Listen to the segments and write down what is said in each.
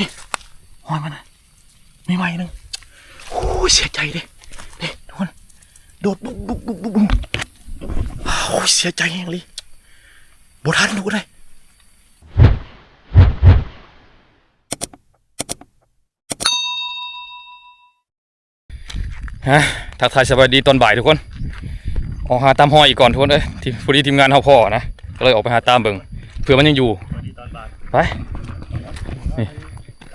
นี่ห้อยมันนะมีไหมหนึ่งโอ้เสียใจดินี่ทุกคนโดดบุ้มบุ้มบุ้มบุ้มบุ้โอ้เสียใจแห้งเลยบทันทุกคนเลยฮะทักทายสวัสดีตอนบ่ายทุกคน ออกหาตามหอยอีกก่อนทุกคนเอ้ยที่พอดีทีมงานเขาพ่อนะ ก็เลยออกไปหาตามเบิงเผื่อมันยังอยู่ตอนบ่ายไป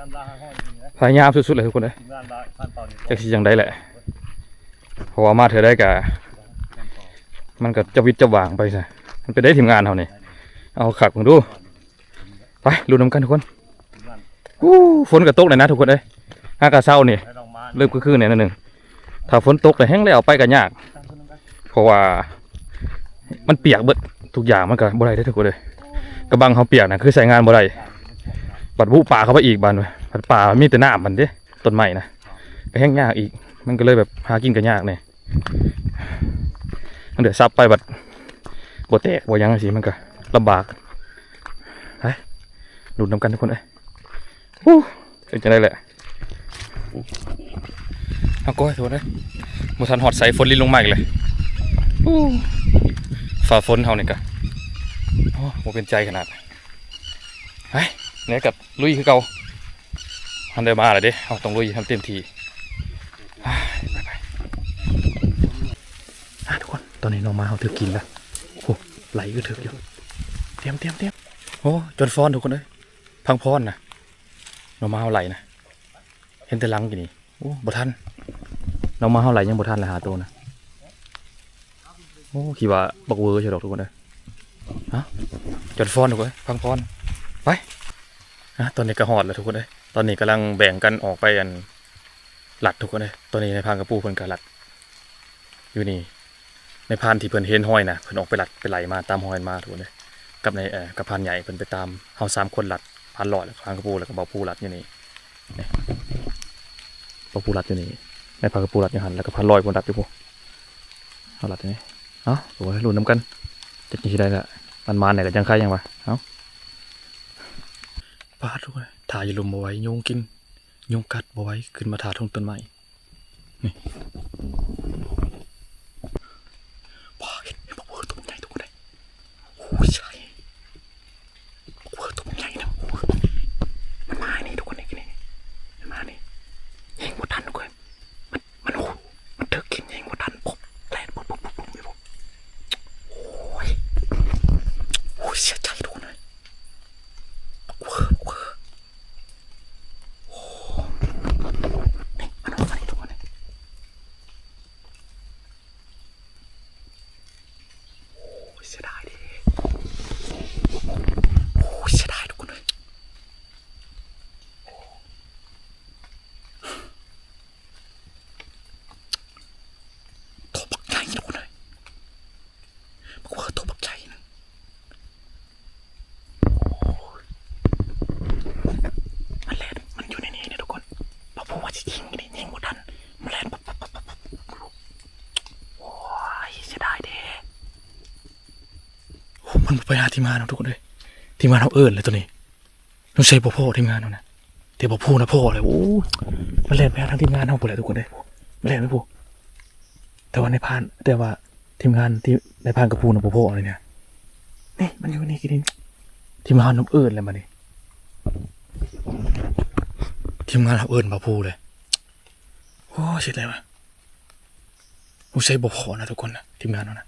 ามลาห้องนี้นะ พยายามสุดๆเลยทุกคนเลยงานบ่ายขั้นตอนนี้จักสิยังได้แหละเพราะว่ามาเธอได้กะมันก็จะวิตจะวางไปซะมันไปได้ทีมงานเขานี่เอาขักมึงดูไปลุ้นน้ำกันทุกคนอู้ฝนก็ตกเลยนะทุกคนเอ้ยอากาศเศร้านี่ให้ลองมาเริ่มก็คือเนี่ยนั่นหนึ่งถ้าฝนตกเลยแห้งแล้วไปกันยาก เพราะว่ามันเปียกเบิดทุกอย่างมันก็บ่ได้ได้อทุกคนเลยกระบังเขาเปียกนะคือใส่งานบ่ได้ บัดบุป่าเข้าไปอีกบานเว้ยบัดป่ามีแต่หน้ำมันเด้ต้นไม้นะก็แห้งยากอีก มันก็เลยแบบหากินกันยากเนี่ยมันเดือดซับไปบัดบ่แตกบ่หยังสิมันก็ลำบากไปดูดน้ำกันทุกคนเอ้ยฮู้เป็นจะได้แหละเอาก้อยทุกคนเอ้ยบ่ทันหอดใส่ฝนลินลงมาอีกเลยฝ่าฝนเฮานี่กะโอ้บ่เป็นใจขนาดไป เนี่ยกับลุยคือเก่าทันได้มาเลยเด้เอาต้องลุยทำเต็มทีไปไปทุกคนตอนนี้น้องมาเขาถือกินแล้วโอ้ไหลก็ถืออยู่เตรียมเตรียมเตรียมโอ้จนฟอนทุกคนเลยพังพอนนะน้องมาเขาไหลนะเห็นแต่ลังกี่นี่โอ้บ่ทันน้องมาเขาไหลยังบ่ทันเลยหาตัวนะโอ้คิดว่าบักเวอร์ใช่ดอกทุกคนเลยฮะจนฟอนทุกคนพังพอนไป นะตอนนี้ก็หอดแล้วทุกคนเลยตอนนี้กำลังแบ่งกันออกไปอันหลัดทุกคนเลยตัวนี้ในพานกระปูเพิ่นก็หลัด อยู่นี่ ในพานที่เพิ่นเห็นห้อยนะเพิ่นออกไปหลัดไปไหลมาตามห้อยมาทุกคนเลยกับในเอ่อกับพานใหญ่เพิ่นไปตามเฮาสามคนหลัดพานลอยแล้วก็พานกระปูแล้วก็เบาปูหลัดอยู่นี่เบาปูหลัดอยู่นี่ในพานกระปูหลัดอยู่หันแล้วก็พานลอยเพิ่นหลัดอยู่พวกเอาหลัดอยู่นี่เอ้าตัวให้ลุ้นน้ำกันจะกินที่ได้ละมันมาไหนกันยังใครยังวะเอ้า ปาดทุกคนถ่ายอยาลุมเอาไว้ยุงกินยุงกัดเอาไว้ขึ้นมาถาทงต้นไม้นี่ว้าเห็นเห็นบอกว่าตัวมันใหญ่ตัวใหญ่โอ้ยใช่บอกว่าตัวมันใหญ่นะโอ้ยมันมานี่ทุกคนนี่นี่มันมานี่ยิงหมดทันทุกคนมันมันโอ้มันเถอะกินยิงหมดทันปุ๊บแล่นปุ๊บปุ๊บปุ๊บปุ๊บปุ๊บโอ้ยโอ้ยเสียใจทุกคนเลยบอกว่าบอกว่า นี่มันเอามานี่ทุกคนเลยโอ้ยเสียดายดิโอ้ยเสียดายทุกคนเลยตัวบักใหญ่ทุกคนเลยบอกว่าตัวบักใหญ่นะโอ้ยมันแลนมันอยู่ในนี้เนี่ยทุกคน พอพูดว่าจะยิงนี่ยิงหมดทันมันแล่นปั๊บปั๊บปั๊บปั๊บปั๊บโอ้ยเสียดายเด้โอ้มัน ไปหาทีมงานเราทุกคนเลยทีมงานเราเอิญเลยตัวนี้น้องเซบพ่อทีมงานเรานะเดี๋ยวพ่อนะพ่อเลยโอ้มันเล่นไปหาทางทีมงานเราหมดเลยทุกคนเลยมันเล่นไม่พูแต่ว่าในพาน แต่ว่าทีมงานที่ในพานกับพูนะพ่ออะไรเนี่ยนี่มันอยู่นี่กินทีมงานน้องเอิญเลยมานี่ทีมงานเราเอิญมาพูเลยโอ้ชิดเลยวะผมใช้บพอนะทุกคนนะทีมงานเรานะ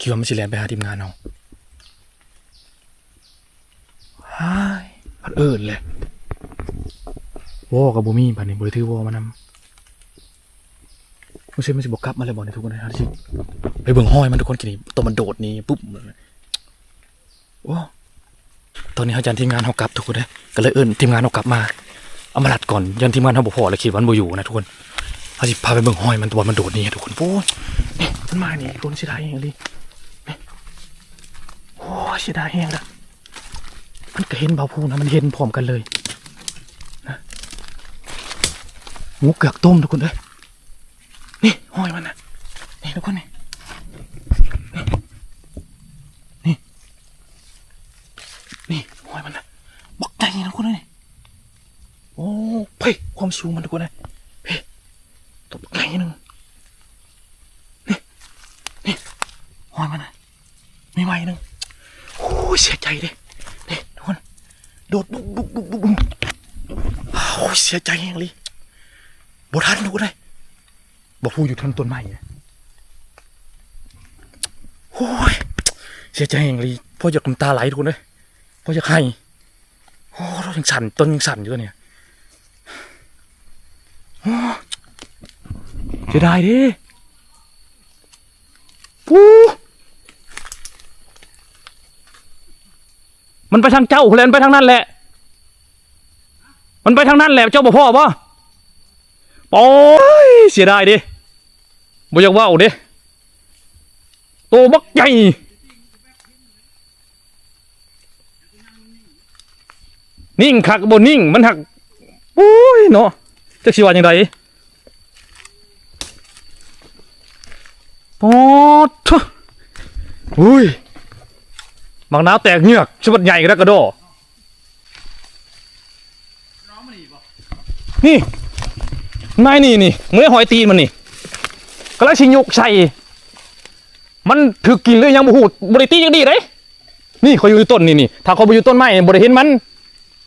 คิดว่ามันสิแลนไปหาทีมงานเราฮายมัน เอิญเลยวอกับบูมี่บัดนี้บริถือวอมานำผมใช่มันสิบอกลับมาเลยบอกในทุกคนนะฮะที่ไปเบิ่งห้อยมันทุกคนกินนี่ตัวมันโดดนี่ปุ๊บโอ้ตอนนี้อาจารย์ทีมงานเขากลับทุกคนเลยก็เลยเอิญทีมงานเขากลับมาเอามาลัดก่อนยันทีมงานเขาบอกพอเลยคิดวันบ่อยู่นะทุกคนเขาสิพาไปเบิ่งห้อยมันตัวมันโดดนี่ทุกคนโอ้ยนี่ต้นไม้นี่คนเสียดายแห้งเลยนี่โอ้ยเสียดายแห้งละ มันก็เห็นเบาพูนะมันเห็นพร้อมกันเลยนะหมูเกือกต้มทุกคนเอ้ยนี่ห้อยมันนะนี่ทุกคนนี่นี่นี่นห้อยมันนะบักใจนะทุกคนเลยเฮ้ยความสูงมันทุกคนนะเฮ้ยตบไก่หนึ่งนี่นี่หอยมันนะไม่ไหวหนึ่งโอ้เสียใจเด้เด้ทุกคนโดดบุ๊บบุ๊บบุ๊บบุ๊บบุ๊บโอ้ยเสียใจแห่งเลยบทันทุกคนเลยบอกผู้อยู่ทนต้นไม้อะโอ้ยเสียใจแห่งเลยพ่อจะกำตาไหลทุกคนเลยพ่อจะให้โอ้เรายังสั่นต้นยังสั่นอยู่เนี่ยเสียดายดิปูมันไปทางเจ้าเลยมันไปทางนั้นแหละ มันไปทางนั้นแหละเจ้าบ่พ่อป่ะโอ้ยเสียดายดิบ่อยากว่าวดิโตบักใหญ่นิ่งคักบนนิ่งมันหักโอ้ยเนาะจักสิว่าจังไดโอ้ทุอุ้ยบางน้าแตกเหงือกฉบับใหญ่กระกระโดด นี่นายนี่นี่เมื่อหอยตีนมันนี่ก็แล้วชิงยกใส่มันถือกินเลยยังบ่หูบริตียังดีเลยนี่เขาอยู่ต้นนี่นี่ถ้าเขาไปอยู่ต้นไม้บริเห็นมัน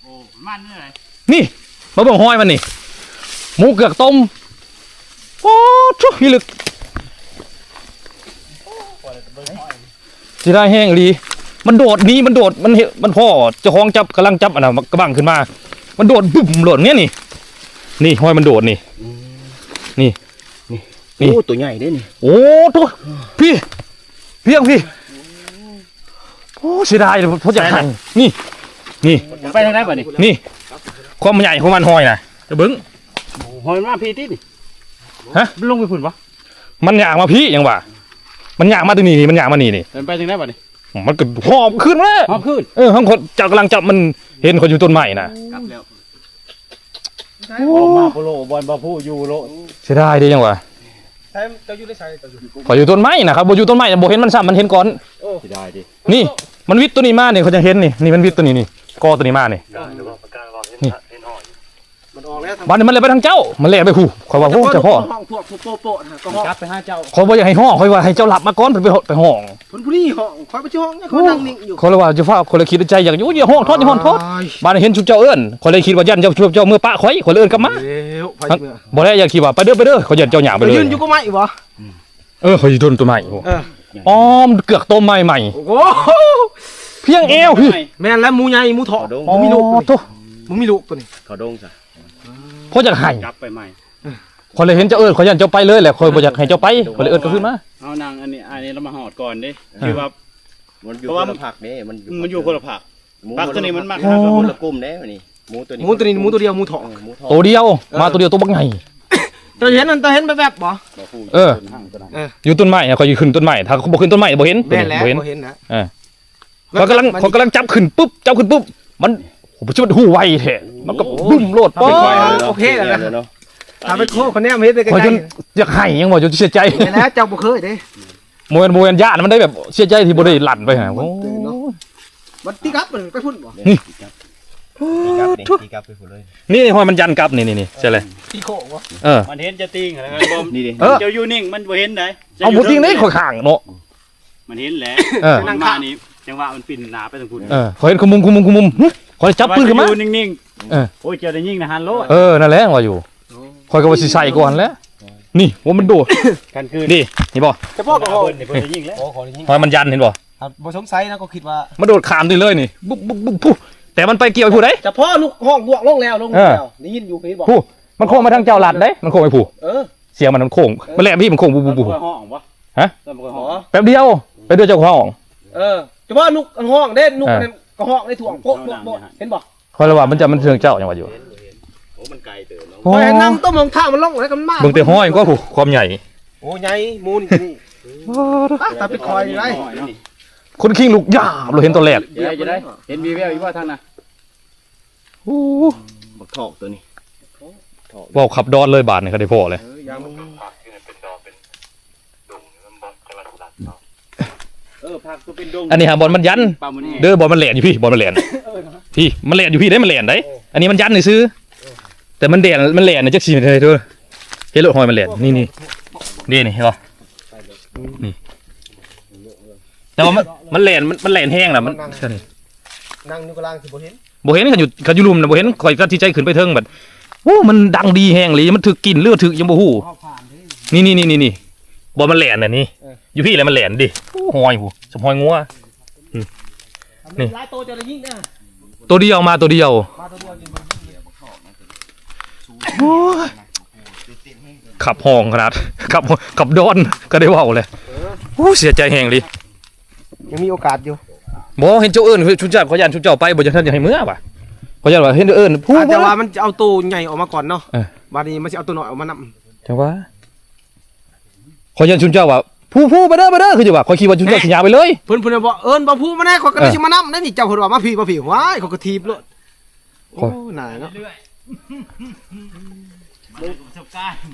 โอ้มันนี่ไงนี่มาเบิ่งหอยมันนี่หมูเกือกต้มโอ้ทุพี่ลึกสิได้แห้งดีมันโดดหนี้มันโดดมันเห็นมันพ่อเจ้าของจับกำลังจับอันน่ะกระบังขึ้นมา มันโดดบึ้มโดดเนี้ยนี่ นี่ห้อยมันโดดนี่ นี่ นี่ โอ้ตัวใหญ่เด้นี่ โอ้ตัวพี่ เพียงพี่ โอ้เสียดายเลยเพราะจะหันนี่ นี่ไปทางไหนบ่นี่นี่ ความใหญ่ของมันห้อยนะจะเบิ้งหอยมาพี่ตินี่ฮะมันลงไปพุ่นปะมันอยากมาพี่ยังวะมันอยากมาตรงนี้นี่มันอยากมานี่นี่มันไปทางไหนบ่นี่มันก็หอบขึ้นมาหอบขึ้น เออข้างคนจับกำลังจับมันเห็นคนอยู่ต้นไม้นะกลับแล้ว ออกมาโปโลบอลบาพูอยู่โลเสียดายดีจังวะใช่เจ้าอยู่ได้ใช่เจ้าอยู่ขอยอยู่ต้นไม้นะครับบ่อยู่ต้นไม้บ่เห็นมันซ้ำมันเห็นก่อนสิได้ดินี่มันวิทย์ตัวนี้มาเนี่ยเขาจะเห็นนี่นี่มันวิทย์ตัวนี้นี่กอตัวนี้มานี่มันอ อกแล้วบ้านนี้มันเลยไปทางเจ้า มันเลยไปหูขอยว่าหูเจ้าพ่อห้องพวกโปโปะนะก็ห้องกลับไปหาเจ้าขอยบ่อยากให้ห้องขอยว่าให้เจ้าหลับมาก่อนเพิ่นไปไปห้องคนผู้นี้ห้องคอยไปที่ห้องเนี่ยเขานั่งนิ่งอยู่ขอยเลยว่าจะฟ้าคนเลยคิดในใจอยากอยู่อย่าห้องทอดอย่าห้องทอดบ้านนี้เห็นชุบเจ้าเอิ้นขอยเลยคิดว่ายันเจ้าชุบเจ้ามือปะข่อยขอยเลยเอิ้นกลับมาเร็วไปเมื่อบ่ได้อยากคิดว่าไปเด้อไปเด้อขอยยันเจ้าหยาไปเลยยืนอยู่ก็ไม่บ่เออขอยอยู่ต้นต้นไม้โอ้เอออ๋อมันเกือกต้นไม้ใหม่โอ้โหเพียงเอวพี่แม่นแล้วหมูใหญ่หมูเถาะอ๋อมันมีลูกตัวนี้โถ่มันมีลูกตัวนี้เขาดงซะ เพราะอยากให้กลับไปใหม่ขอยเลยเห็นเจ้าเอิ้นขอยยันเจ้าไปเลยแหละขอยบ่อยากให้เจ้าไปขอยเลยเอิ้นก็ขึ้นมาเอานางอันนี้อันนี้เรามาหอดก่อนดิคือว่ามันอยู่เพราะคว่านละผักเด้มันมันอยู่คนละผักหมูผักตัวนี้มันมากอ๋อครับคนละกลุ่มเด้มันนี่หมูตัวนี้หมูตัวนี้หมูตัวเดียวหมูเถาะเออหมูทอดตัวเดียวมาตัวเดียวตัวบักใหญ่เจ้าเห็นมันเจ้าเห็นแบบแบบบ่บ่พูดเออห้างตัวนั้นอยู่ต้นไม้อะเขาอยู่ขึ้นต้นไม้ถ้าเขาบอกขึ้นต้นไม้บ่เห็นแม่นแล้วบ่เห็นบ่เห็นนะเออเขากำลังเขากำลังจับขึ้นปุ๊บจับขึ้นปุ๊บมัน โอ้โหชิมันหูไวแท้มันก็บึ้มโลดป๊อโอเคแล้วนะเนาะถ้าไปโค้คนเนี้ยมันเฮ็ดไปไกคอยจลนอยากให้ยังบ่จนเสียใจๆไปแล้วเจ้าบ่เคยเด้โมเอนโมเอนญาติมันได้แบบเสียใจที่บ่ได้หลั่นไปหาโอ้มันตีกลับมันไปพุ่นบ่ตีกลับนี่ตีกลับไปพุ่นเลย นี่หอยมันยันกลับนี่นี่นี่ใช่เลยตีโคบ่เออ มันเห็นจะติงอะไรกันบ่นี่ดิเออ เจ้าอยู่นิ่งมันบ่เห็นได้เอาหมูทิ้งนี่คอยข้างเนาะ มันเห็นแหละเออ มันมานี่จังหวะมันปิ่นหนาไปทางพุ่นเออคอยเห็นขมุมขมุมขมุมหึคอยจับปืนขึ้นมาอยู่นิ่งๆเออ โอ้ยเจ้าได้ยิงนะฮันโลดเออนั่นแหละว่าอยู่คอยก็ว่าสิใส่ก่อนแหล้วนี่ว่ามันโดดกันคืนนี่นี่บ่เฉพาะกับเอาห้องเพิ่นนี่เพิ่นจะยิงแล้วโอ้ขอจริงหอยมันยันเห็นบ่บ่สงสัยนะก็คิดว่ามันโดดขามนี่เลยนี่บุ๊บบุ๊บบุ๊บปุ๊บแต่มันไปเกี่ยวไอ้ผู้ใด เฉพาะลูกห้องบวกลงแล้วลงแล้วได้ยินอยู่พี่บอกผู้มันโค้งมาทางเจ้าหลัดเด้มันโค้งไปผู้เออเสียงมันมันโค้งมันแหลมพี่มันโค้งปุ๊บปุ๊บปุ๊บมันบ่ห้องวะฮะมันบ่หห้ออง แป๊บเดียวไปด้วยเจ้าของ เออเฉพาะลูกห้องเด้ลูกนั่น ก็ห้องในถ่วงโป๊ะโป๊ะโป๊ะเห็นบ่คอยระว่ามันจะมันเชิงเจ้าอย่างว่าอยู่โอ้มันไกลเติเนาะโอ้พอนั่งต้มของข้าวมันลงแล้วกันมากเบิ่งแต่ห้อยก็ผู้ความใหญ่โอ้ใหญ่มูนี่นี่ตาไปคอยไรคนคิงลูกยาบเราเห็นตัวแรกเดี๋ยวจะได้เห็นวีแววอีกว่าทางน่ะโอ้บักทอกตัวนี้ว้าวขับดอนเลยบาทนี่เขาได้พอเลย เออผักตัวเป็นดงอันนี้ฮะบอลมันยัน ปลาหมันนี่เด้อบอลมันแหลนอยู่พี่บอลมันแหลนพี่มันแหลนอยู่พี่ได้มันแหลนได้อันนี้มันยันนี่ซื้อแต่แต่มันแดนมันแหลนนะจักสิเลยเด้อเฮ็ดรถหอยมันแหลนนี่นี่นี่นี่เห็นบ่นี่แต่ว่ามันมันแหลนมันมันแหลนแห้งน่ะมันใช่นี่นั่งอยู่กลางสิบ่เห็นบ่เห็นกันอยู่กันอยู่ลุมน่ะบ่เห็นข่อยก็ที่ใจขึ้นไปเทิงบัดโอ้มันดังดีแห้งเลยมันถึกกินหรือว่าถึกยังบ่ฮู้นี่นี่นี่นี่นี่บ่มันแหลนน่ะนี่อ ยู่พี่แหละมันแหลนดิโอ้หอยหูสมหอยงัว นี่หลายโตจะได้ยิงเนี่ยตัวเดียวมาตัวเดียวมาตัวเดียวยิงมันยิงขับห้องขนาดขับขับดอนก็ได้เว้าเลยโอ้เสียใจแห้งเลยยังมีโอกาสอยู่บ่เห็นเจ้าเอิ้นชุดเจ้าเขายันชุดเจ้าไปบ่จังท่านอยากให้เมื่อว่ะเขายันว่าเห็นเจ้าเอิ้นผู้อาจจะบ่ว่า มันจะเอาตัวใหญ่ออกมาก่อนเนาะเออบัดนี้มันจะเอาตัวน้อยออกมานํจังว่าเขายันชุดเจ้าว่า ผู้ผู้ไปเด้อไปเด้อคือจะว่าเขาคิดว่าชุดเจ้าสิยาวไปเลยเพิ่นเพิ่นบอกเอิ้นบ่พูดมาแน่ขอยก็ได้เออสิมานํได้นี่เจ้าเพิ่นว่ามาพี่มาพี่ว้ายเขาก็ทีบโลดโอ้น่าเนาะ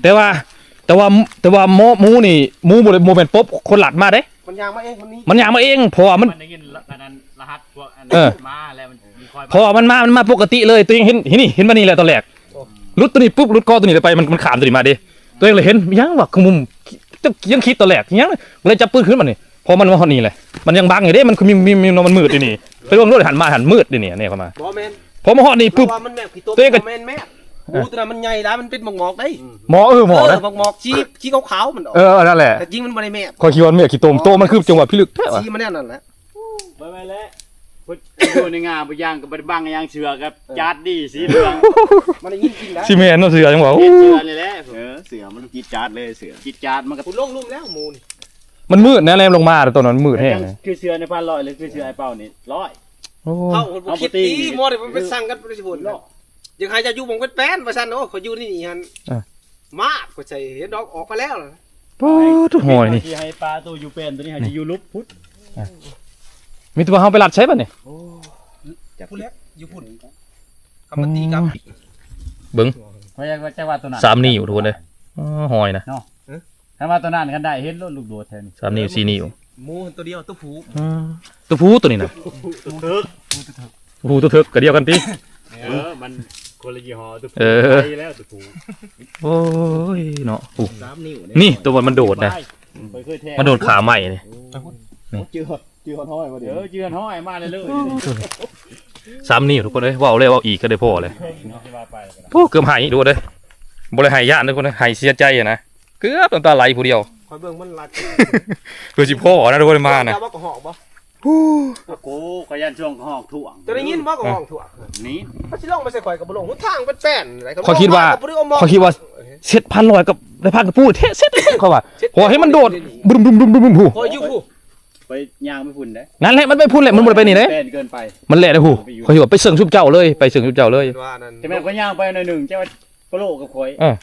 แต่ว่า แต่ว่าแต่ว่าหมอหมูนี่หมูบ่ได้บ่แม่นปบคนหลัดมาเด้ มันยางมาเองคนนี้มันยางมาเองเพราะว่ามัน มันได้ยินอันนั้นรหัสพวกอันเออมาแล้วมันมีคอยเพราะว่ามันมามันมาปกติเลยตัวเองเห็นเห็นนี่เห็นว่านี่แหละตอนแรกรุดตัวนี้ปุ๊บรุดกอตัวนี้เลยไปมันมันขามตัวนี้มาดิตัวเองเลยเห็นยังว่าขมุม ยังคิดตอนแรกยังเลยจับปืนขึ้นมานี่พอมันมาฮอดนี่แหละมันยังบังอยู่เด้มันมีมีมีมันมืดดินี่ไปลงรถหันมาหันมืดดิเนี่ยเนี่ยเข้ามาบ่แม่นพอมาฮอนี่ปุ๊บว่ามันแม่ขีตัวตัวเองก็แม่นแม่โอ้ตัวนั้นมันใหญ่แล้วมันเป็นหมอกได้หมอกเออหมอเอนะอหมอกชี้ชี้ขาวๆมันออกเออนั่นแหละแต่จริงมันบ่ได้แม่คอยคิดว่าเมียขี้โตมโตมันคือจังหวะพิลึกแท้ชี้มันแน่นั่นแหละไปไปแล้วอยู่ในงานไปย่างกับบบังย่างเชือกับจัดดีสีเหลืองมันได้ยินกินแล้วซีเมนต์เนาะเสือจังหวะเฮ็ดเชือเลยแหละเออเสือมันจี๊ดจ๊าดเลยเสือจิตจัดมันก็คุณลงลุ่มแล้วหมูนี่มันมืดแน่แรงลงมาแต่ตอนนั้นมืดแห้งเลยคือเชือในพันร้อยเลยคือเชือไอ้เป้านี่ร้อยโอ้เอ้าคนบ่เอาคิดบ่ตีดีหมอนี่มันไปสั่งกันบ่ได้สิบ่นยังใครจะอยู่บ่งเป็นแป้นว่าซั่นโอ้เขาอยู่นี่นี่หั่นมากก็ใส่เห็นดอกออกไปแล้วล่ะป๊าดหอยนี่ที่ให้ปลาตัวอยู่เป็นตัวนี้ให้จะอยู่ลุบพุทธมีตัวเฮาไปลัดใช้ป่ะเนี่ยจะพูดแล้วอยู่พุ่นกำมันตีกับเบิ้งเพราะว่าจะว่าตัวนั้นสามนิ้วทุกคนเลย อ๋อหอยนะถ้าว่าตัวนั้นกันได้เห็นรถลูกโดดแทนสามนิ้วสี่นิ้วหมูตัวเดียวตัวผูอ่าตัวผู้ตัวนี้นะตัวผู้ตัวเถิกก็เดียวกันติเออมันคนละยี่ห้อตัวเออไปแล้วตัวผูโอ้ยเนาะอู้สามนิ้วนี่ตัวมันมันโดดนะไปเคยแทงมันโดดขาใหม่นี่เจือเจือห้อยมาเดี๋เดี๋ยยววเจือนห้อยมาเลยเลยสามนิ้วทุกคนเลยว่าวเลยว่าวอีกก็ได้พ่อเลยที่ว่าไปแล้วก็ได้โอ้เกือบหายดูเลย บ่ได้หายยานทุกคนเลยหายเสียใจอะนะเกือบน้ำตาไหลผู้เดียวคอยเบิ่งมันลัดเพื่อสิพ่อนะทุกคนมานะเจ้ว่าก็หอกบ่โอ้ขยันช่วงหอกถ่วงจะได้ยินบ่ก็หอกถั่วนี่มันสิลงไปใส่ข่อยกับบ่ลงหนทางเป็นแป้นอะไรก็บ่เขาคิดว่าบ่ได้เอามองเขาคิดว่าเสร็จพันลอยกับได้พันกับปูเทเสร็จเขาว่าพอให้มันโดดบึ้มบึ้มบึ้มบึ้มบึ้มผู้คอยอยู่ผู้ไปย่างไม่พุ่นได้นั่นแหละมันไปพูดแหละมันบ่ได้ไปนี่เด้เป็นเกินไปมันแหละนะผู้เขาคิดว่าไปเสิร์งชุบเจ้าเลยไปเสิร์งชุบเจ้าเลยว่านั่นแต่แม่ก็ย่างไปหน่อยหนึ่งเจ้า ปโลกับข่อยเออ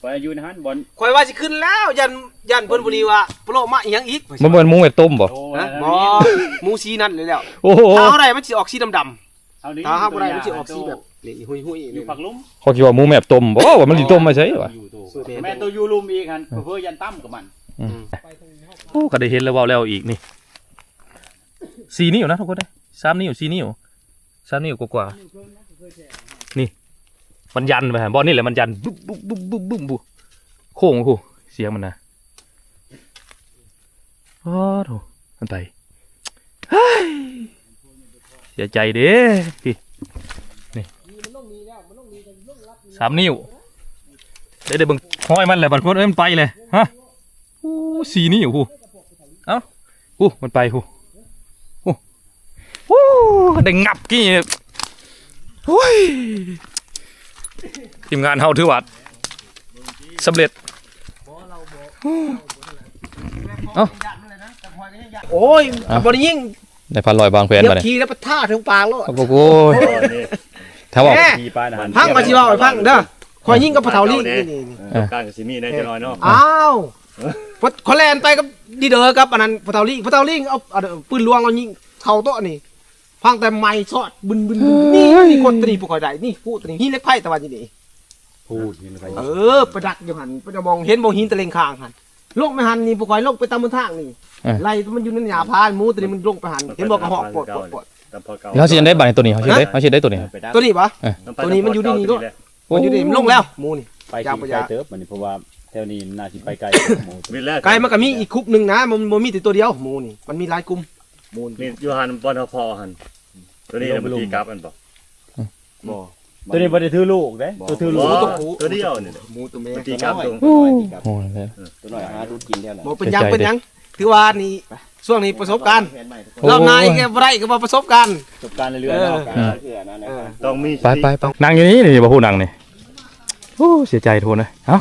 ข่อยอายุนะฮันบอลคอยว่าสิขึ้นแล้ว ยันยันเพิ่นบ่ดีว่าโปรมาอีหยังอีกมันเป็นหมูเห็ดต้มบ่โอ้ฮะยบ่หมูสีนั่นเลยแล้วโอ้โหถ้าเฮาได้มันสิออกสีดำๆเอาดิถ้าเฮาบ่ได้มันสิออกสีแบบนี่หุยๆอนี่ยู่ผักลุ้มเขาคิดว่าหมูแมบต้มบ่ว่ามันสิต้มไม่ใช่วะอยู่ตัวแม่ตัวยูลุมอีกฮันเพื่อยันตั้มกับมันโอ้ก็ได้เห็นแล้วเว่าแล้วอีกนี่สี่นิ้วนะทุกคนเด้สามนิ้วสี่นิ้วสามนิ้วกว่าๆนี่ มันยันไปฮะบอลนี่แหละมันยันบุ๊บบุ๊บบุ๊บบุ๊บบุ๊บบุ๊บโค้งโอ้โหเสียงมันนะโอ้โหมันไปเฮ้ยเสียใจเด้พี่นี่สามนิ้วได้ได้เบิ่งห้อยมันแหละบัดคนเอ้ยมันไปเลยฮะโอ้สี่นิ้วหูเอ้าหูมันไปหูหูโอ้ได้งับกี่โอ้ย ทีมงานเฮาถือว่าสำเร็จโอ้ยบ่ได้ยิงได้พันลอยบางแผนเดี๋ยวมาเนี่ยขี่แล้วไปท่าถึงปากแล้วโอ้โหถ้าว่าแม่ขี่ปลาหนหันพังมาสิว่าให้พังเด้อคอยยิงกับปะเทาลี่นี่นี่การกับซิมี่ได้จะน้อยเนาะอ้าวพอขอแลนไปกับดีเดอร์กับอันนั้นปะเทาลี่ปะเทาลี่เอาเอาปืนลวงเอายิงเข้าโต๊ะนี่ พังแต่ไม้สอดบึนบึนบึนนี่นี่คนตรีผู้คอยได้นี่ผู้ตรีหินเล็กไผ่ตะวันนี่พูดนี่ไปเออประดักอยู่หันประจะมองเห็นมองหินตะเลงคางหันลงไม่หันนี่ผู้คอยลงไปตามบนทางนี่ไล่มันอยู่ในหญ้าพานหมูตัวนี้มันลงไปหันเห็นบอกกระหอกปวดปวดปวดกับพอเก่าเขาสิได้บัตรในตัวนี้เขาสิได้เขาสิได้ตัวนี้ไปได้ตัวนี้ปะเออตัวนี้มันอยู่นี่นี่ด้วยโมันอยู่นี่มันลงแล้วหมูนี่ไปยาวที่ปะไกลยาเติบมันนี่เพราะว่าแถวนี้มันน่าสิไปไกลหมู่มีแล้วไก่มันก็มีอีกคุกหนึงนะมันมันมีแต่ตัวเดียวหมูนี่มันมีหลายกลุ่ม มูลนี่ยูฮันบอลพอหันตัวนี้เนี่ยมันตีกลับมันบอกบ่ตัวนี้บ่ได้ถือลูกเด้ตัวถือลูกตัวเดียวนี่หมูตัวแม่มันตีกลับตรงโอ้โหเลยตัวน้อยหาดูกินแถวนั้นบ่เป็นหยังใจเป็นหยังถือว่านี่ช่วงนี้ประสบการณ์โอ้รอบหน้าอีกบ่ได้ก็ว่าประสบการณ์ประสบการณ์เรื่อยๆเนาะเออเรื่อยๆนะเออต้องมีไปไปไปนั่งอยู่นี่นี่บ่พูดนั่งนี่โอ้เสียใจทุกคนเลยเอ้า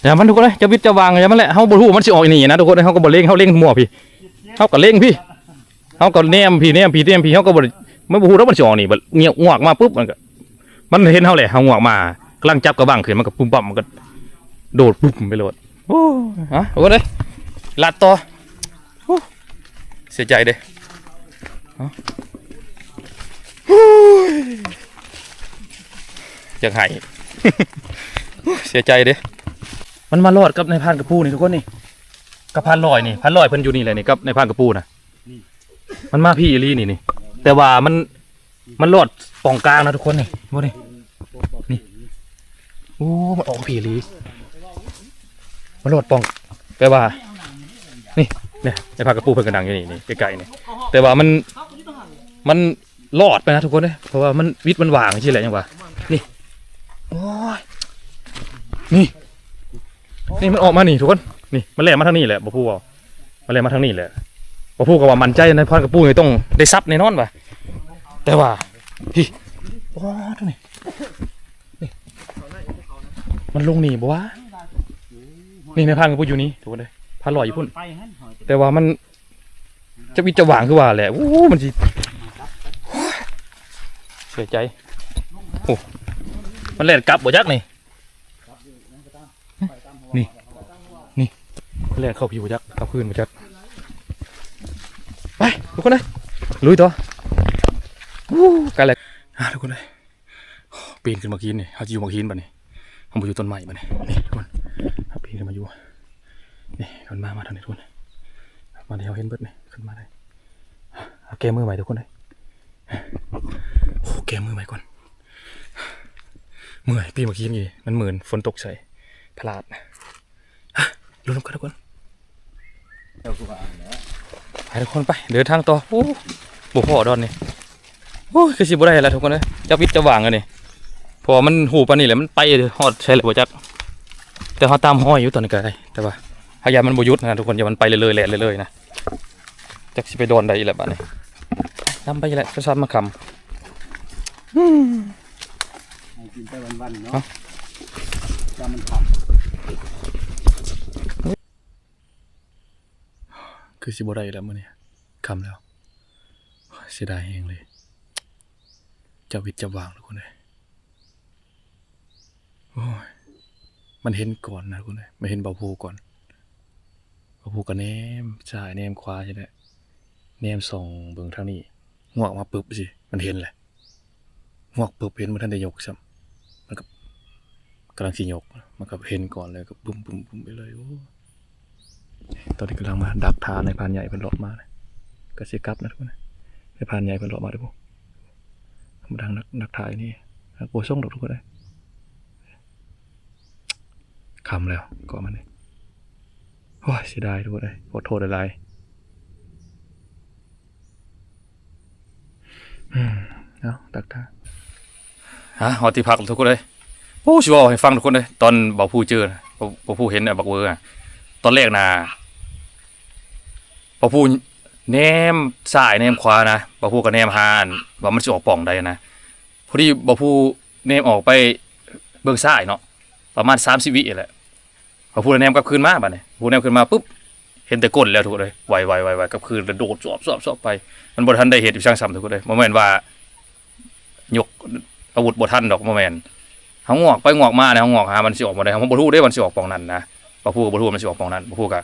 อย่ามันทุกคนเลยจะวิทย์จะวางอย่ามันแหละเฮาบ่รู้ว่ามันสิออกอีนี่นะทุกคนเลยเฮาก็บ่เล่งเฮาเล่งมั่วพี่เฮาก็เล่งพี่ เฮาก็แนมพี่แนมพี่แนมพี่เฮาก็บ่ไม่บ่ฮู้วมันสิอนี่บัดเงียงวกมาปุ๊บมันก็มันเห็นเฮาแหละเฮางวกมากำลังจับกระบังขึ้นมันก็ปุ้มปั๊มมันก็โดดปุ๊บไปโลดโอ้ฮะทุกคนเลยลัดต่อโอ้เสียใจเด้อ้าโอ้ยอยากให้เสียใจเด้มันมารอดกับในพานกระปูนี่ทุกคนนี่กับพานลอยนี่พานลอยเพิ่นอยู่นี่แหละนี่กับในพานกระปูนะ มันมาพี่อีหลีนี่นี่ แต่ว่ามันมันรอดป่องกลางนะทุกคนนี่บ่นี่นี่โอ้มันออกพี่อีหลีมันรอดป่องแปลว่า นี่เนี่ยในพากระปูเพิ่นกระดังอยู่นี่นี่ไกลๆนี่แต่ว่ามันมันรอดไปนะทุกคนเลยเพราะว่ามันวิทย์มันว่างใช่แหละยังวะโอ้ยนี่ นี่มันออกมานี่ทุกคนนี่มันแหลมมาทางนี้แหละบ่พูดว่ามันแหลมมาทางนี้แหละ บ่พูดก็ว่ามันใจในพรกระปูนี่ต้องได้ซับแน่นอนว่ะแต่ว่าพี่โอ้ตรงนี้นี่มันลงหนีบ่วะนี่ในพานกระปูอยู่นี่ทุกคนเลยพานลอยอยู่พุ่น แต่ว่ามันจะวิจะหวางคือว่าแหละโอ้มันสิเสียใจโอ้มันเล่นกลับบ่จักนี่นี่นี่เล่นเข้าพี่บ่จักกลับคืนบ่จัก ทุกคนเลยลุยต่อวู้กันเลยทุกคนเลยปีนขึ้นมากินนี่เขาจะอยู่มากินป่ะนี่เขามาอยู่ต้นไม้ป่ะนี่นี่ทุกคนเขาปีนขึ้นมาอยู่นี่มันมามาทางนี้ทุกคนมาเดี๋ยวเห็นเบิดนี่ขึ้นมาเลยเอาแก้มือใหม่ทุกคนเลยโอ้แก้มือใหม่ก่อนเมื่อยปีเมื่อกี้นี่มันเหมือนฝนตกใส่พลาดนะลุ้นกันทุกคน ไปทุกคนไปเดินทางต่อโอ้บุพ่อดอนนี่โอ้ยคือสิบ่ได้แล้วทุกคนเลยจะวิทย์จะวางกันนี่เพอมันหูปานนี่แหละมันไปฮอดใช่เลยบ่จัก แต่เขาตามห้อยอยู่ตอนนี้ก็ได้แต่ว่าพยายามมันบ่หยุดนะทุกคนอย่ามันไปเรื่อยๆแหละเรื่อยๆนะจักสิไปโดนได้อีกแล้วบัดนี้นำไปอีกแหละจะซ้ำมาคำกินไปวันๆเนาะเอ้าจามันขับ คือสิบได้แล้วมื้อนี้คำแล้ว เสียดายแฮงเลย จะวิทย์จะวางทุกคนเลยโอ้ยมันเห็นก่อนนะทุกคนเลยไม่เห็นเบาภูก่อนเบาภูก็แนมซ้ายแนมขวาใช่ไหมแนมส่องเบิ่งทางนี้งวกมาปึ๊บสิมันเห็นแหละงวกปึ๊บเห็นมันทันได้ยกซ้ำมันก็กำลังสิยก มันก็เห็นก่อนเลยก็บุ้มบุ้มบุ้มไปเลยโอ้ ตอนนี้กำลังมาดักทานในพานใหญ่เป็นหลอดมานะก็สิกับนะทุกคนนะในพานใหญ่เป็นหลอดมาด้วยพวกมาดังนักนักถ่ายนี่นักโบส่งดอกทุกคนเลยคำแล้วก็มันนี่โอ้ยเสียดายทุกคนเลยขอโทษอะไรเอาดักทานฮะหอติพักทุกคนเลยโอ้ชิวให้ฟังทุกคนเลยตอนบอกผู้เจอนะบอกผู้เห็นเนี่ยบอกเวอร์อะ ตอนแรกนะปะพูแนมซ้ายแนมขวานะปะพูกับแนมหานว่ามันสิออกป่องใดนะพอดีปะพูแนมออกไปเบื้องซ้ายเนาะประมาณ30วิแหละปะพูแนมกลับคืนมาบัดนี้พูแนมคืนมาปุ๊บเห็นแต่ก้นแล้วทุกคนเลยไวไวไวไวกลับคืนโดดสอบสอบสอบไป มันบ่ทันได้เหตุอยู่ช่างซ้ำทุกคนเลยบ่แม่นว่า ยกอาวุธบ่ทันดอกบ่แม่นเฮางอกไปงอกมาเนี่ยเฮางอกหามันสิออกบ่ได้เฮาบ่รู้เด้มันสิออกป่องนั้นนะ บ่พูดบ่พูดมันสิออกปองนั้นบ่พูดกะ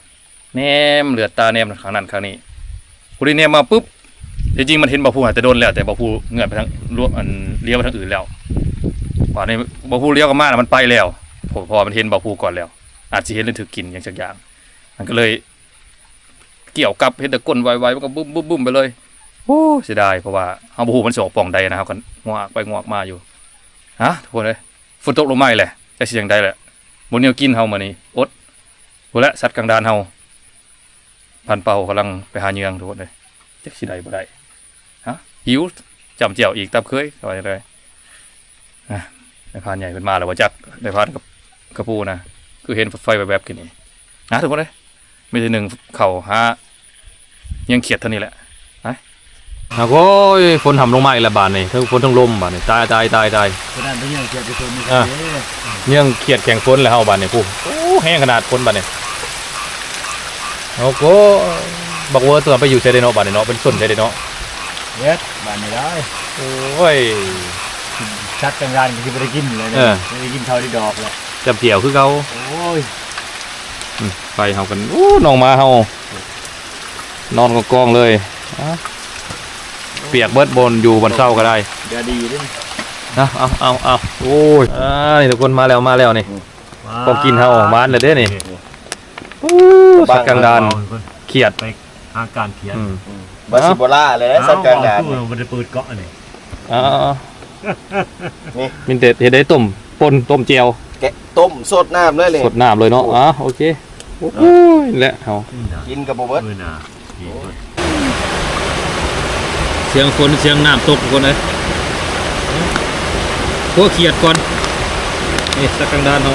แนมเหลือตาแนมข้างนั้นข้างนี้ผู้ที่แนมมาปุ๊บจริงๆมันเห็นบ่พูดแต่โดนแล้วแต่บ่พูเงื่อนไปทางลวกอันเลี้ยวไปทางอื่นแล้วว่าในบ่พูเลี้ยวกับมาแล้วมันไปแล้วพอพอมันเห็นบ่พูก่อนแล้ว อาจสิเห็นหรือถือกินอย่างสักอย่าง มันก็เลย เกี่ยวกับเห็นแต่ก้นไวๆมันก็บึ้มบึ้มบึ้มไปเลยโอ้เสียดายเพราะว่าเฮาบ่ฮู้มันสอกปองใดนะครับกันงวกไปงวกมาอยู่ฮะทุกคนเลยฝนตกลงมาอีกแหละแต่สิอย่างใดแหละบ่แนวกินเฮามื้อนี้อด บ่ละสัตว์กลางดานเฮาพันเป่ากำลังไปหาเยืองทุกคนเลยจักสิได้บ่ได้ฮะหิวจำเจียวอีกตามเคยว่าจังไดอะในพานใหญ่เป็นมาแล้วว่าจักในพานกับกระปูนะคือเห็นไฟแวบๆขึ้นนี่นะทุกคนเลยไม่ใช่หนึ่งเข่าฮะยังเขียดเท่านี้แหละ อะโอ้ยฝนทำลงมาอีกแล้วบาดนี่ทั้งฝนทั้งลมบาดนี่ตายตายตายตายเพราะนั้นเป็นอย่างเกียรติชนนี่อะยังเขียดแข่งฝนแล้วเฮาบัดนี่กูโอ้แห้งขนาดฝนบัดนี่โอ้โหบักเวอร์ตัวไปอยู่ไสเดเนาะบัดนี่เนาะเป็นส่วนไสเดเนาะเย็ดบ้านนี้ได้โอ้ยชัดกลางร้านก็คือไม่ได้กินเลยเอนะอไม่ได้กินเท่าที่ดอกเลยจับเจียวคือเก่าโอ้ยอืมไปเฮากันโอ้น้องมาเฮานอนกองๆเลยอะ เปียกเบิดบนอยู่บนเศร้าก็ได้เดี๋ยวดีด้วยนะเอาเอาเอาโอ้ยอ่านี่ทุกคนมาแล้วมาแล้วนี่พอกินเฮาบ้านเลยเด้นี่โอ้สักกลางดานเขียดอาการเขียนอืมบาซิโบล่าเลยนะสักกลางแดดตู้มันจะเปิดเกาะนี่อ่านี่มินเด็ดเฮ็ดได้ต้มปนต้มเจียวแกะต้มสดน้ำเลยเลยสดน้ำเลยเนาะอะโอเคโอ้ยแหละเฮากินกับโบเบิร์ต มือหนาดีกว่า เสียงฝนเสียงน้ำตกทุกคนเลยพวกเขียดก่อนนี่สักกลางด้านเอา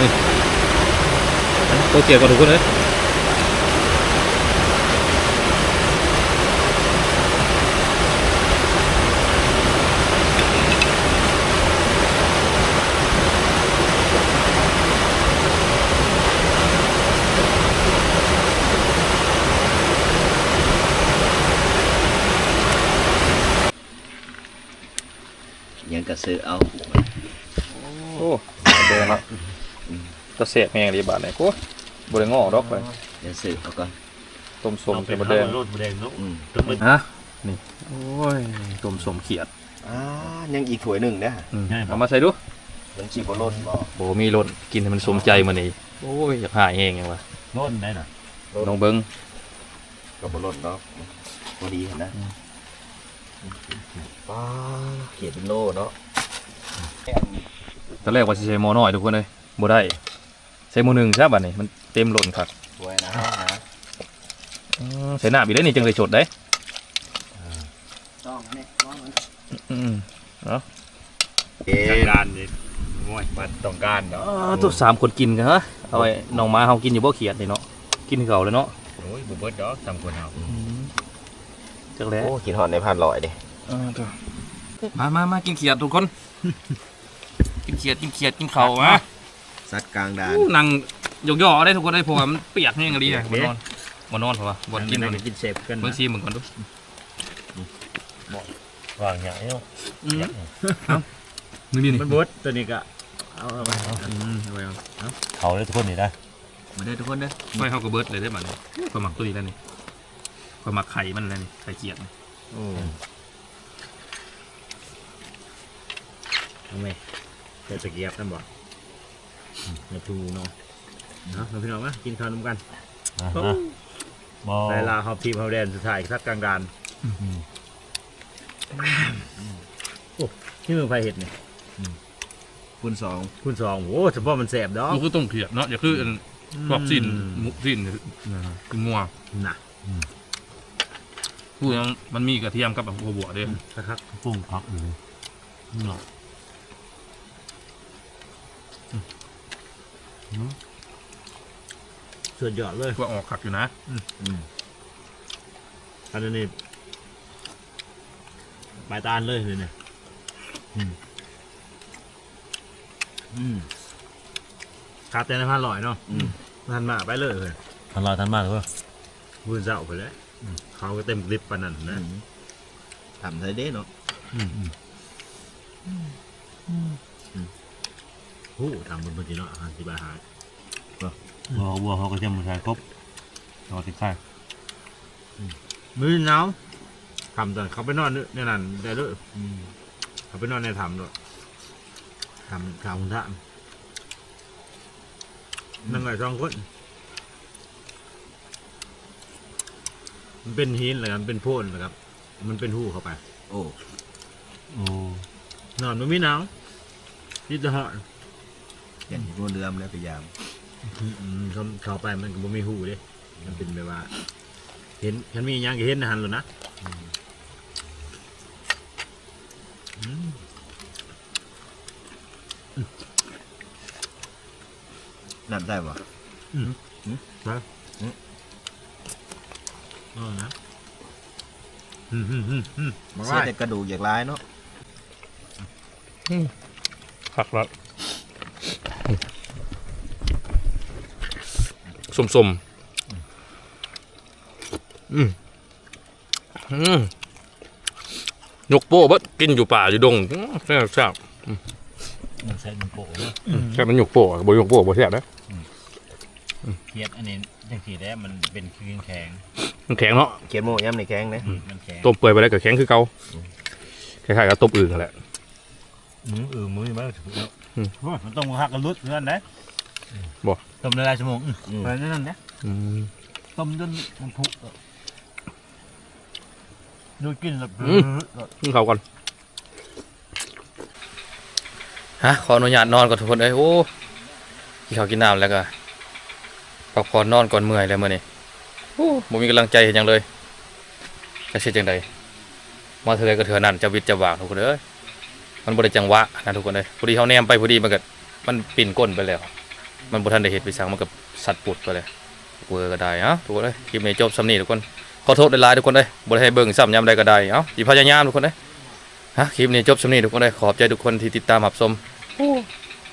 นี่พวกเขียดก่อนทุกคนเลย กระซื้อเอาโอ้แดงละตะเสียบแห้งดีบาทเลยโอ้บริงอดอกไปยังซื้อเอาก่อนต้มสมเอาเขีเป็ยนดแดงรถแดงเนาะอืมต้องเป็นฮะนี่โอ้ยต้มสมเขียดอ่ายังอีกถ้วยหนึ่งนะอืมเอามาใส่ดูมันชีโบรสบ่โบมีรสกินให้มันสมใจมันนี่โอ้ยอยากหายแห้งยังวะรถได้น่ะน้องเบิ้งกับโบรสเนาะพอดีเห็นนะ ป้าเขียดเป็นโลเนาะตอนแรกว่าสิใช้หมอน้อยทุกคนเลยบ่ได้ใช้หมอหนึ่งใช่บัดนี้มันเต็มหล้นครับถ้วยนะนะอืมใส่น้ำอีได้นี่จังเลยสดได้ต้องนี่ต้องอืมเกลางะดานนี่ง่วยมันต้องการเนาะตัวสามคนกินกันฮะเอาไว้น้องมาเฮากินอยู่บ่เขียดนี่เนาะกินให้เขาเลยเนาะโอ้ยบุเบิดดอกทำคนเอา จักแล้วโอ้กินหอดในพันลอยดิมามามากินเขียดทุกคน กินเขียดกินเขียดกินเขาวะสักกลางดานอู้นั่งยกย่อได้ทุกคนได้เพราะว่ามันเปียกแห้งอะไรอะบนนอนบนนอนเพราะว่าบนกินมัมันกินเสพกันเบิ่งซีมึงก่อนดูวางอย่างนี้มึงนี่นี่มันเบิดตัวนี้ก็เอาเอาไปเอาอืมเอาไว้เอาเขาเลยทุกคนนี่ได้มาได้ทุกคนเด้อไฟเฮาก็เบิดเลยได้อบัดนี้ข้อยหมักตัวนี้แล้วนี่ข้ อยหมักไข่มันแล้วนี่ไข่เขียดนี่โอ้เอาไหมเดี๋ยวจะเกียบนั่นบ่มาทูเนาะเนาะเราพี่น้องมากินข้าวนำกันเวลาฮอบทีมฮอบแดนสุดท้ายสักกลางดานโอ้ที่มือไฟเห็ดเนี่ยคุณสองคุณสองโอ้เฉพาะมันแสบดอกมันคือต้มเขียดเนาะอย่าคืออันพวกสิ้นหมุสิ้นคืองัวน่ะ พูดยังมันมีกระเทียมกับแบบบัวบัวๆเด้อสักพักปรุงพักอยู่เนาะสุดยอดเลยเพื่อออกขักอยู่นะอันนี้ปลายตาลเลยเลยเนี่ยอืมอืมขาดแต่ในพันลอยเนาะทันมาไปเลยเลยทันรอทันมากเลยพูดเจ้าไปแล้ว เขาก็เต็มกลิปปานนั้นนะทำไทยเด้เนาะโอ้ทำบนบนจีเนาะห้าสิบบาทหาบัวบัวเขาก็จะมาใช้ครบรอติดข้าวมือหนาวทำตอนเขาไปนอนในนั้นได้ด้วยเขาไปนอนในถ้ำด้วยทำทำคุณท่านั่งไงสองคน มันเป็นหินเลยครับมันเป็นโพนนะครับ มันเป็นหูเข้าไป โอ้โอ้นอนมันไม่หนาวนี่จะเหาะอย่างที่เรือมแล้วพยายามอืมอืมเขาเขาไปมันก็บ่มีหูเด้มันเป็นแบบว่า เห็นฉันมีหยังก็เห็นนะหันเลยนะอืมนับได้ปะเออนะอืมอืมอืมอืมมาเสีไว้ยแต่กระดูกอย่างร้ายเนาะผักละสมสมๆอืมอืมยกโป้เบดกินอยู่ป่าอยู่ดงอื้อแซ่บแซ่บมันใส่มันโปะเนาะแซ่บมันยกโป้อะบ่ยกโป้บ่แซ่บนะเทียดอันนี้จังสีได้มันเป็นครีมแข็ง มันแข็งเนาะเขียนโมย่ำในแข็งนะมันแข็งต้มเปื่อยไปแล้วก็แข็งคือเก่าคล้ายๆกับต้มอื่นนั่นแหละอืมเออมือมันถึงแล้วอืมโอ้ยมันต้องหักกันรุดเงื่อนนะบ่ต้มละลายชั่วโมงอืมไปนั่นนั่นนะอืมต้มจนมันพุดูกินแบบอืมกินข้าวก่อนฮะขออนุญาตนอนก่อนทุกคนเอ้ยโอ้กินข้าวกินน้ำแล้วก็พักผ่อนนอนก่อนเมื่อยแล้วมื้อนี้โอ้ บ่มีกำลังใจเห็นหยังเลยจะเสียจังใดมาเทื่อใดก็เทื่อนั้นจะวิตจะวางทุกคนเอ้ยมันบ่ได้จังหวะนะทุกคนเอ้ยพอดีเฮาแนมไปพอดีมันก็มันปิ่นก้นไปแล้ว มันบ่ทันได้เฮ็ดไปสังมันก็สัตว์ปุดไปเลยเวอร์ก็ได้เอ้าทุกคนเอ้ยคลิปนี้จบสำนี้ทุกคนขอโทษหลายๆทุกคนเลยบ่ได้ให้เบิ่งซ้ำยามใดก็ได้เอ้าสิพยายามทุกคนเลยฮะคลิปนี้จบสำนี้ทุกคนเลยขอบใจทุกคนที่ติดตามรับชม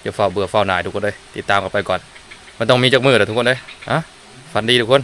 อย่าเฝ้าเบื่อเฝ้าหน่ายทุกคนเลยติดตามกันไปก่อน มันต้องมีจักมือแหละทุกคนเลยฮะฝันดีทุกคน